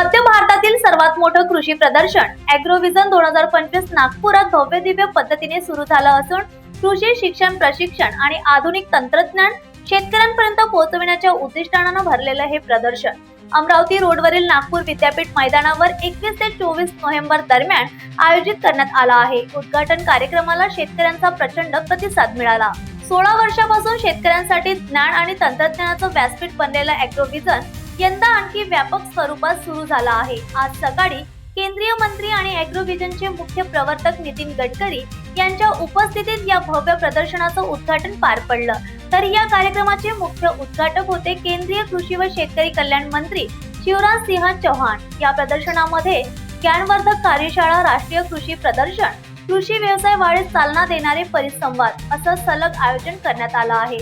मध्य भारतातील सर्वात मोठं कृषी प्रदर्शन अॅग्रोव्हिजन दोन हजार पंचवीस नागपुरात भव्य दिव्य पद्धतीने सुरू झालं असून कृषी शिक्षण प्रशिक्षण आणि आधुनिक तंत्रज्ञान शेतकऱ्यांपर्यंत पोहोचविण्याच्या उद्दिष्टानं भरलेलं हे प्रदर्शन. अमरावती रोडवरील नागपूर विद्यापीठ मैदानावर एकवीस ते चोवीस नोव्हेंबर दरम्यान आयोजित करण्यात आला आहे. उद्घाटन कार्यक्रमाला शेतकऱ्यांचा प्रचंड प्रतिसाद मिळाला. सोळा वर्षापासून शेतकऱ्यांसाठी ज्ञान आणि तंत्रज्ञानाचं व्यासपीठ बनलेलं अॅग्रोव्हिजन यंदा आणखी व्यापक स्वरूपात सुरू झाला आहे. आज सकाळी केंद्रीय मंत्री आणि अॅग्रोव्हिजनचे मुख्य प्रवर्तक नितीन गडकरी यांच्या उपस्थितीत या भव्य प्रदर्शनाचं उद्घाटन पार पडलं. तर या कार्यक्रमाचे मुख्य उद्घाटक होते केंद्रीय कृषी व शेतकरी कल्याण मंत्री शिवराज सिंह चौहान. या प्रदर्शनामध्ये ज्ञानवर्धक कार्यशाळा राष्ट्रीय कृषी प्रदर्शन कृषी व्यवसाय वाढीस चालना देणारे परिसंवाद असं सलग आयोजन करण्यात आलं आहे.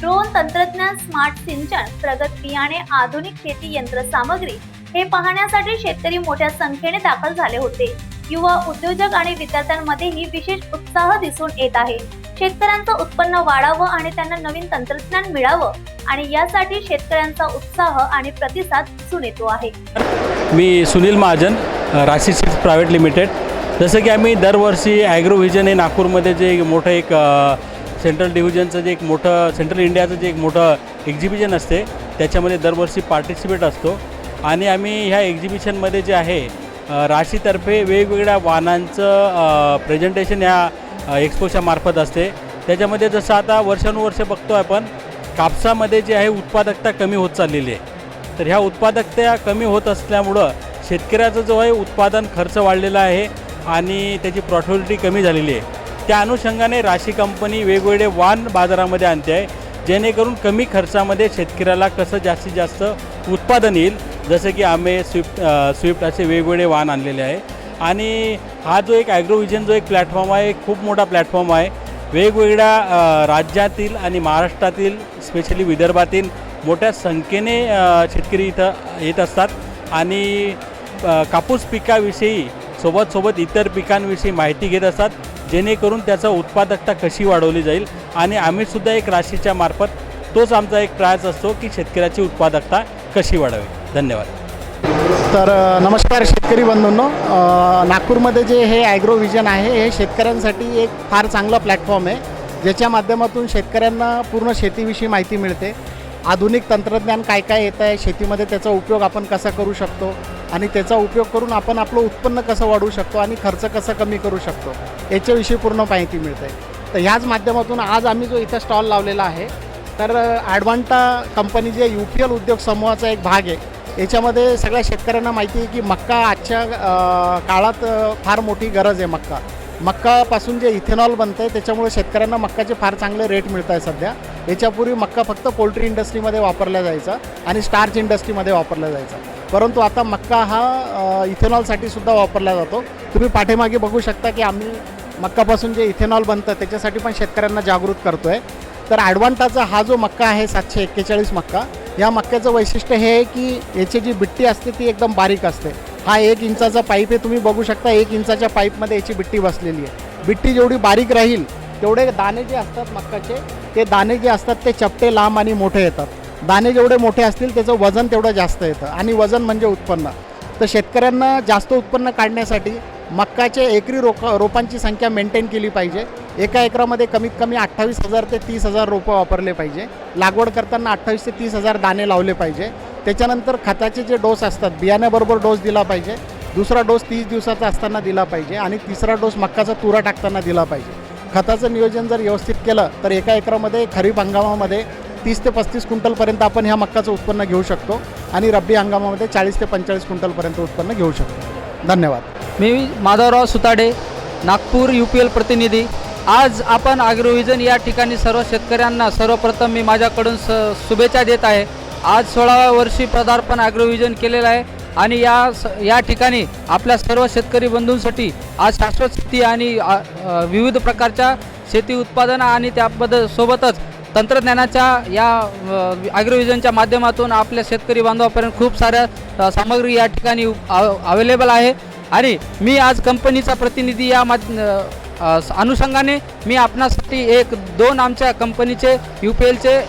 ड्रोन तंत्रज्ञान स्मार्ट सिंचन प्रगत बियाणे आधुनिक शेती यंत्रसामग्री हे पाहण्यासाठी शेतकरी मोठ्या संख्येने दाखल झाले होते. युवा उद्योजक आणि विद्यार्थ्यांमध्येही विशेष उत्साह दिसून येत आहे. शेतकऱ्यांचं उत्पन्न वाढावं आणि त्यांना नवीन तंत्रज्ञान मिळावं आणि यासाठी शेतकऱ्यांचा उत्साह आणि प्रतिसाद दिसून येतो आहे. मी सुनील महाजन राशी सीड्स प्रायव्हेट लिमिटेड. जसं की आम्ही दरवर्षी ॲग्रोव्हिजन हे नागपूरमध्ये जे एक मोठं एक सेंट्रल डिव्हिजनचं जे एक मोठं सेंट्रल इंडियाचं जे एक मोठं एक्झिबिशन असते त्याच्यामध्ये दरवर्षी पार्टिसिपेट असतो. आणि आम्ही ह्या एक्झिबिशनमध्ये जे आहे राशीतर्फे वेगवेगळ्या वाहनांचं प्रेझेंटेशन ह्या एक्सपोच्या मार्फत असते. त्याच्यामध्ये जसं आता वर्षानुवर्ष बघतो आपण कापसामध्ये जे आहे उत्पादकता कमी होत चाललेली आहे. तर ह्या उत्पादकता कमी होत असल्यामुळं शेतकऱ्याचं जो आहे उत्पादन खर्च वाढलेला आहे आणि त्याची प्रॉफिबिलिटी कमी झालेली आहे. त्या अनुषंगाने राशी कंपनी वेगवेगळे वाण बाजारामध्ये आणते आहे जेणेकरून कमी खर्चामध्ये शेतकऱ्याला कसं जास्तीत जास्त उत्पादन येईल जसं की आंबे स्विफ्ट स्विफ्ट असे वेगवेगळे वाहन आणलेले आहे. आणि हा जो एक ॲग्रोव्हिजन जो एक प्लॅटफॉर्म आहे खूप मोठा प्लॅटफॉर्म आहे. वेगवेगळ्या राज्यातील आणि महाराष्ट्रातील स्पेशली विदर्भातील मोठ्या संख्येने शेतकरी इथं येत असतात. आणि कापूस पिकाविषयी सोबत सोबत इतर पिकांविषयी माहिती घेत असतात. जेणेकरून त्याचं उत्पादकता कशी वाढवली जाईल? आणि आम्हीसुद्धा एक राशीच्या मार्फत तोच आमचा एक प्रयास असतो की शेतकऱ्याची उत्पादकता कशी वाढावी. धन्यवाद. तर नमस्कार शेतकरी बंधूंनो. नागपूरमध्ये जे हे ॲग्रो विजन आहे हे शेतकऱ्यांसाठी एक फार चांगला प्लॅटफॉर्म आहे ज्याच्या माध्यमातून शेतकऱ्यांना पूर्ण शेतीविषयी माहिती मिळते. आधुनिक तंत्रज्ञान काय काय येतं आहे शेतीमध्ये त्याचा उपयोग आपण कसा करू शकतो आणि त्याचा उपयोग करून आपण आपलं उत्पन्न कसं वाढवू शकतो आणि खर्च कसा कमी करू शकतो याच्याविषयी पूर्ण माहिती मिळते. तर ह्याच माध्यमातून आज आम्ही जो इथं स्टॉल लावलेला आहे तर ॲडवांटा कंपनी जे यू पी एल उद्योग समूहाचा एक भाग आहे याच्यामध्ये सगळ्या शेतकऱ्यांना माहिती आहे की मक्का आजच्या काळात फार मोठी गरज आहे मक्का. मक्कापासून जे इथेनॉल बनतं आहे त्याच्यामुळे शेतकऱ्यांना मक्काचे फार चांगले रेट मिळत आहे सध्या. याच्यापूर्वी मक्का फक्त पोल्ट्री इंडस्ट्रीमध्ये वापरला जायचा आणि स्टार्च इंडस्ट्रीमध्ये वापरला जायचा. परंतु आता मक्का हा इथेनॉलसाठी सुद्धा वापरला जातो. तुम्ही पाठीमागे बघू शकता की आम्ही मक्कापासून जे इथेनॉल बनतं त्याच्यासाठी पण शेतकऱ्यांना जागृत करतो आहे तर ॲडवांटाचा हा जो मक्का आहे सातशे एक्केचाळीस मक्का या मक्क्याचं वैशिष्ट्य हे आहे की याची जी बिट्टी असते ती एकदम बारीक असते. हा एक इंचाचा पाईप आहे तुम्ही बघू शकता एक इंचाच्या पाईपमध्ये याची बिट्टी बसलेली आहे. बिट्टी जेवढी बारीक राहील तेवढे दाणे जे असतात मक्काचे ते दाणे जे असतात ते चपटे लांब आणि मोठे येतात. दाणे जेवढे मोठे असतील त्याचं वजन तेवढं जास्त येतं आणि वजन म्हणजे उत्पन्न. तर शेतकऱ्यांना जास्त उत्पन्न काढण्यासाठी मक्काचे एकरी रोप रोपांची संख्या मेंटेन केली पाहिजे. एका एकरामध्ये कमीत कमी अठ्ठावीस हजार ते तीस हजार रोपं वापरले पाहिजे. लागवड करताना अठ्ठावीस ते तीस हजार दाणे लावले पाहिजे. त्याच्यानंतर खताचे जे डोस असतात बियाण्याबरोबर डोस दिला पाहिजे. दुसरा डोस तीस दिवसाचा असताना दिला पाहिजे आणि तिसरा डोस मक्काचा तुरा टाकताना दिला पाहिजे. खताचं नियोजन जर व्यवस्थित केलं तर एका एकरामध्ये खरीप हंगामामध्ये तीस ते पस्तीस क्विंटलपर्यंत आपण ह्या मक्काचं उत्पन्न घेऊ शकतो आणि रब्बी हंगामामध्ये चाळीस ते पंचेचाळीस क्विंटलपर्यंत उत्पन्न घेऊ शकतो. धन्यवाद. मी Madhavrao Sutade Nagpur U P L प्रतिनिधी. आज आपण ॲग्रोव्हिजन या ठिकाणी सर्व शेतकऱ्यांना सर्वप्रथम मी माझ्याकडून स शुभेच्छा देत आहे. आज सोळाव्या वर्षी पदार्पण ॲग्रोव्हिजन केलेलं आहे. आणि या स या ठिकाणी आपल्या सर्व शेतकरी बंधूंसाठी आज शाश्वत शेती आणि विविध प्रकारच्या शेती उत्पादनं आणि त्याबद्दल सोबतच तंत्रज्ञानाच्या या ॲग्रोव्हिजनच्या माध्यमातून आपल्या शेतकरी बांधवापर्यंत खूप साऱ्या सामग्री या ठिकाणी अवेलेबल आहे. आणि मी आज कंपनीचा प्रतिनिधी या मा अनुषंगाने मी आपणासाठी एक दोन आमच्या कंपनीचे यू पी एलचे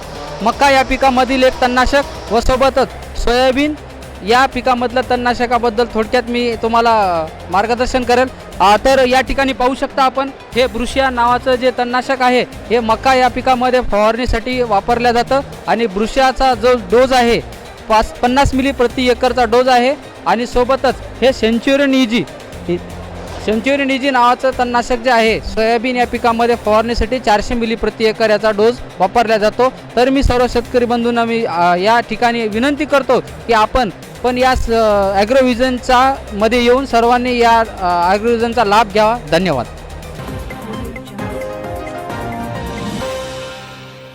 मका या पिकामधील एक तणनाशक व सोबतच सोयाबीन या पिकामधलं तणनाशकाबद्दल थोडक्यात मी तुम्हाला मार्गदर्शन करेल. तर या ठिकाणी पाहू शकता आपण हे ब्रुशिया नावाचं जे तणनाशक आहे हे मका या पिकामध्ये फवारणीसाठी वापरलं जातं आणि ब्रुशियाचा जो डोज आहे पाच पन्नास मिली प्रति एकरचा डोज आहे आणि सोबतच हे सेंच्युरियन इजी सेंच्युरियन इजी नावाचं तणनाशक जे आहे सोयाबीन या पिकामध्ये फवारणीसाठी चारशे मिली प्रति एकर याचा डोस वापरला जातो. तर मी सर्व शेतकरी बंधूंना मी या ठिकाणी विनंती करतो की आपण पण या ॲग्रोव्हिजनचा मध्ये येऊन सर्वांनी या ॲग्रोव्हिजनचा लाभ घ्यावा. धन्यवाद.